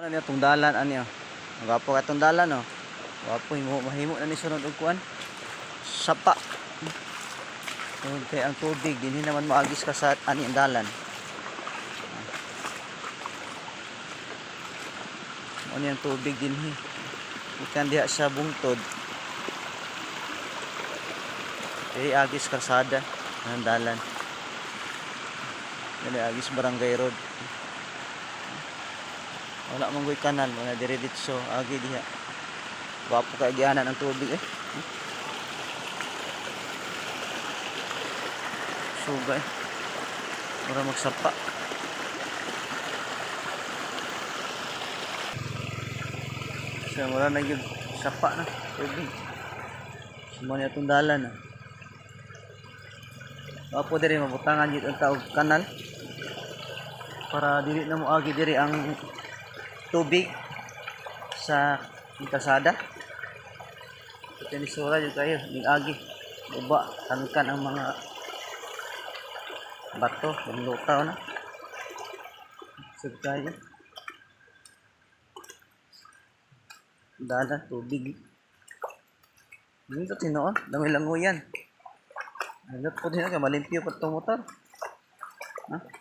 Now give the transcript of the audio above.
Ano niya tong dalan ani oh. Gapo ka tong dalan oh. Gapo himo mahimo na ni sunod og kuan. Sapa. Okay, ang tubig dinhi naman maagis ka sa ani ang dalan. Ano yung tubig dinhi. Ikan diha sa bungtod. Dili agis karsada ang dalan. Dili agis barangay road. Wala mong goy kanal, wala dire ditso, agi diha. Wapo ka agianan ang tubig eh. Suga eh. Para magsapa. Sa wala na gyud sapa na tubig. Semua niya itong dalan na. Wapo dire mabutangan gyud ang taog kanal para dili na mo agi diri ang tubig sa kasada. Ito ni Sura yung kayo, yung agi. Uba, tangkan ang mga bato, yung lutaw na. Sug kayo. Dala, tubig. Dito tinoon, dami lang yan. Hanggat po din ka, malimpyo pa itong motor. Ha?